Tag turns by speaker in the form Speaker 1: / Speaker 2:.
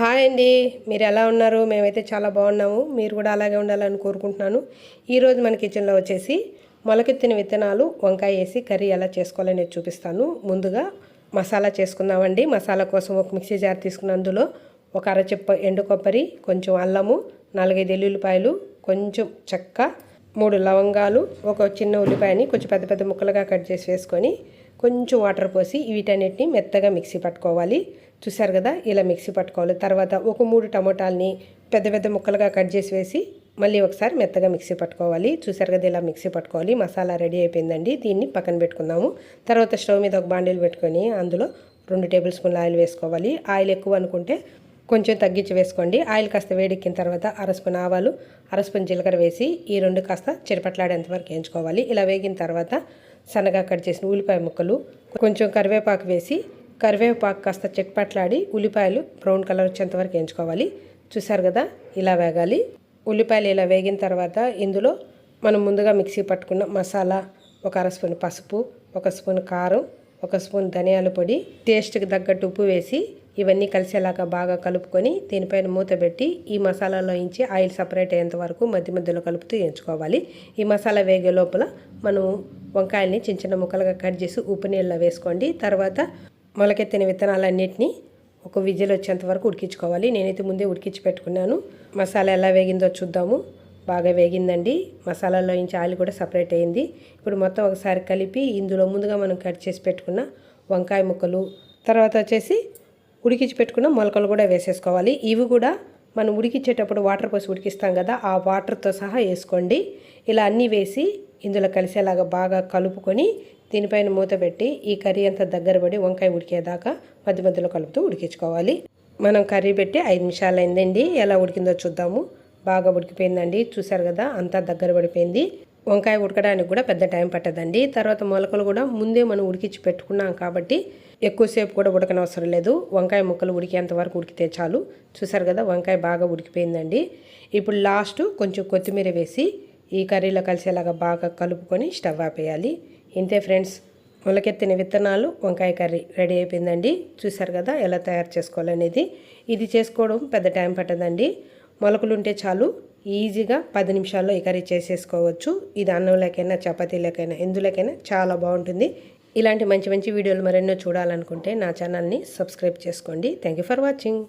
Speaker 1: Hi అండి. మీరు ఎలా ఉన్నారు? మేమైతే చాలా బాగున్నాము. మీరు కూడా అలాగే ఉండాలని కోరుకుంటున్నాను. ఈరోజు మన కిచెన్లో వచ్చేసి మొలకెత్తిన విత్తనాలు వంకాయ వేసి కర్రీ ఎలా చేసుకోవాలని చూపిస్తాను. ముందుగా మసాలా చేసుకుందామండి. మసాలా కోసం ఒక మిక్సీ జార్ తీసుకున్న అందులో ఒక అరచెప్ప ఎండు కొబ్బరి కొంచెం అల్లము నాలుగైదు ఎల్లుల్లిపాయలు కొంచెం చెక్క మూడు లవంగాలు ఒక చిన్న ఉల్లిపాయని కొంచెం పెద్ద పెద్ద ముక్కలుగా కట్ చేసి వేసుకొని కొంచెం వాటర్ పోసి వీటన్నిటిని మెత్తగా మిక్సీ పట్టుకోవాలి. చూసారు కదా ఇలా మిక్సీ పట్టుకోవాలి. తర్వాత ఒక మూడు టమోటాలని పెద్ద పెద్ద ముక్కలుగా కట్ చేసి వేసి మళ్ళీ ఒకసారి మెత్తగా మిక్సీ పట్టుకోవాలి. చూసారు కదా ఇలా మిక్సీ పట్టుకోవాలి. మసాలా రెడీ అయిపోయిందండి. దీన్ని పక్కన పెట్టుకుందాము. తర్వాత స్టవ్ మీద ఒక బాండీలు పెట్టుకొని అందులో రెండు టేబుల్ స్పూన్ల ఆయిల్ వేసుకోవాలి. ఆయిల్ ఎక్కువ అనుకుంటే కొంచెం తగ్గించి వేసుకోండి. ఆయిల్ కాస్త వేడెక్కిన తర్వాత అర స్పూన్ ఆవాలు అర స్పూన్ జీలకర్ర వేసి ఈ రెండు కాస్త చిరపట్లాడేంత వరకు వేయించుకోవాలి. ఇలా వేగిన తర్వాత సన్నగా కట్ చేసిన ఉల్లిపాయ ముక్కలు కొంచెం కరివేపాకు వేసి కరివేపాకు కాస్త చెట్పట్లాడి ఉల్లిపాయలు బ్రౌన్ కలర్ వచ్చేంత వరకు వేయించుకోవాలి. చూసారు కదా ఇలా వేగాలి. ఉల్లిపాయలు ఇలా వేగిన తర్వాత ఇందులో మనం ముందుగా మిక్సీ పట్టుకున్న మసాలా ఒక అర స్పూన్ పసుపు ఒక స్పూన్ కారం ఒక స్పూన్ ధనియాల పొడి టేస్ట్కి తగ్గట్టు ఉప్పు వేసి ఇవన్నీ కలిసేలాగా బాగా కలుపుకొని దీనిపైన మూత పెట్టి ఈ మసాలాలో ఇంచి ఆయిల్ సపరేట్ అయ్యేంత వరకు మధ్య మధ్యలో కలుపుతూ ఎంచుకోవాలి ఈ మసాలా వేగే లోపల మనం వంకాయల్ని చిన్న చిన్న ముక్కలుగా కట్ చేసి ఉప్పు నీళ్ళలో వేసుకోండి. తర్వాత మొలకెత్తిన విత్తనాలన్నింటినీ ఒక విజిల్ వచ్చేంత వరకు ఉడికించుకోవాలి. నేనైతే ముందే ఉడికించి పెట్టుకున్నాను. మసాలా ఎలా వేగిందో చూద్దాము. బాగా వేగిందండి. మసాలాలో నుంచి ఆయిల్ కూడా సపరేట్ అయింది. ఇప్పుడు మొత్తం ఒకసారి కలిపి ఇందులో ముందుగా మనం కట్ చేసి పెట్టుకున్న వంకాయ ముక్కలు తర్వాత వచ్చేసి ఉడికించి పెట్టుకున్న మొలకలు కూడా వేసేసుకోవాలి. ఇవి కూడా మనం ఉడికించేటప్పుడు వాటర్ పోసి ఉడికిస్తాం కదా ఆ వాటర్తో సహా వేసుకోండి. ఇలా అన్నీ వేసి ఇందులో కలిసేలాగా బాగా కలుపుకొని దీనిపైన మూత పెట్టి ఈ కర్రీ అంతా దగ్గర పడి వంకాయ ఉడికేదాకా మధ్య మధ్యలో కలుపుతూ ఉడికించుకోవాలి. మనం కర్రీ పెట్టి ఐదు నిమిషాలు అయిందండి ఎలా ఉడికిందో చూద్దాము. బాగా ఉడికిపోయిందండి. చూసారు కదా అంతా దగ్గర పడిపోయింది. వంకాయ ఉడకడానికి కూడా పెద్ద టైం పట్టదండి. తర్వాత మొలకలు కూడా ముందే మనం ఉడికించి పెట్టుకున్నాం కాబట్టి ఎక్కువసేపు కూడా ఉడకనవసరం లేదు. వంకాయ ముక్కలు ఉడికేంత వరకు ఉడికితే చాలు. చూసారు కదా వంకాయ బాగా ఉడికిపోయిందండి. ఇప్పుడు లాస్ట్ కొంచెం కొత్తిమీర వేసి ఈ కర్రీలో కలిసేలాగా బాగా కలుపుకొని స్టవ్ ఆపేయాలి. ఇంతే ఫ్రెండ్స్ మొలకెత్తిన విత్తనాలు వంకాయ కర్రీ రెడీ అయిపోయిందండి. చూసారు కదా ఎలా తయారు చేసుకోవాలనేది. ఇది చేసుకోవడం పెద్ద టైం పట్టదండి. మొలకలు ఉంటే చాలు ఈజీగా పది నిమిషాల్లో ఈ కర్రీ చేసేసుకోవచ్చు. ఇది అన్నంలోకైనా చపాతీలకైనా ఎందులోకైనా చాలా బాగుంటుంది. ఇలాంటి మంచి మంచి వీడియోలు మరెన్నో చూడాలనుకుంటే నా ఛానల్ని సబ్స్క్రైబ్ చేసుకోండి. Thank for watching.